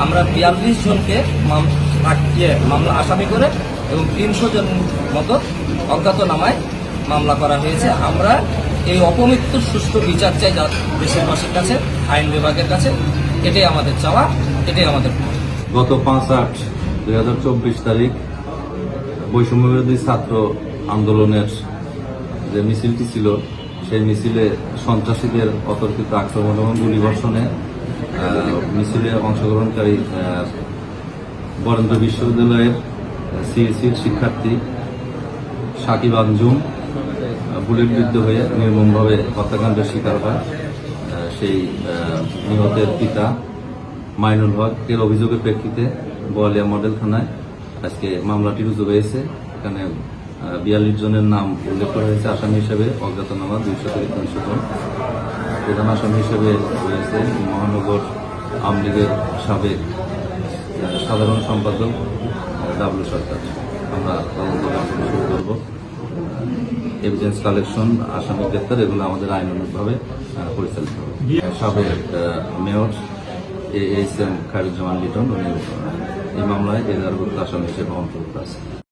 আমরা বিয়াল্লিশ জনকে মাম- মামলা আসামি করে এবং তিনশো জন মতো অজ্ঞাতনামায় মামলা করা হয়েছে। আমরা এই অপমৃত্যুর সুষ্ঠু বিচার চাই যা- দেশবাসীর কাছে, আইন বিভাগের কাছে। এটাই আমাদের চাওয়া, এটাই আমাদের গত পাঁচ আট দুই হাজার চব্বিশ তারিখ বৈষম্য বিরোধী ছাত্র আন্দোলনের যে মিছিলটি ছিল, সেই মিছিলে সন্ত্রাসীদের অতর্কিত আক্রমণ এবং গুলিবর্ষণে মিছিলে অংশগ্রহণকারী বরেন্দ্র বিশ্ববিদ্যালয়ের সিএসির শিক্ষার্থী সাকিব আঞ্জুম বুলেটবিদ্ধ হয়ে নির্মমভাবে হত্যাকাণ্ডের শিকার হয়। সেই নিহতের পিতা মাইনুল হক এর অভিযোগের প্রেক্ষিতে বোয়ালিয়া মডেল থানায় আজকে মামলাটি রুজু হয়েছে। এখানে বিয়াল্লিশ জনের নাম উল্লেখ করা হয়েছে। আসামি হিসেবে অজ্ঞাতনামা দুইশো থেকে তিনশো জন। প্রধান আসামি হিসেবে রয়েছে মহানগর আওয়ামী লীগের সাবেক সাধারণ সম্পাদক ডাবলু সরকার। আমরা তদন্ত শুরু করব। এভিডেন্স কালেকশন আসামি গ্রেপ্তার এগুলো আমাদের আহ, পরিচালিত হবে। সাবেক mayor A H M Khairuzzaman Liton উনি এই মামলায় এজাহারভুক্ত আসামি হিসেবে অন্তর্ভুক্ত আছে।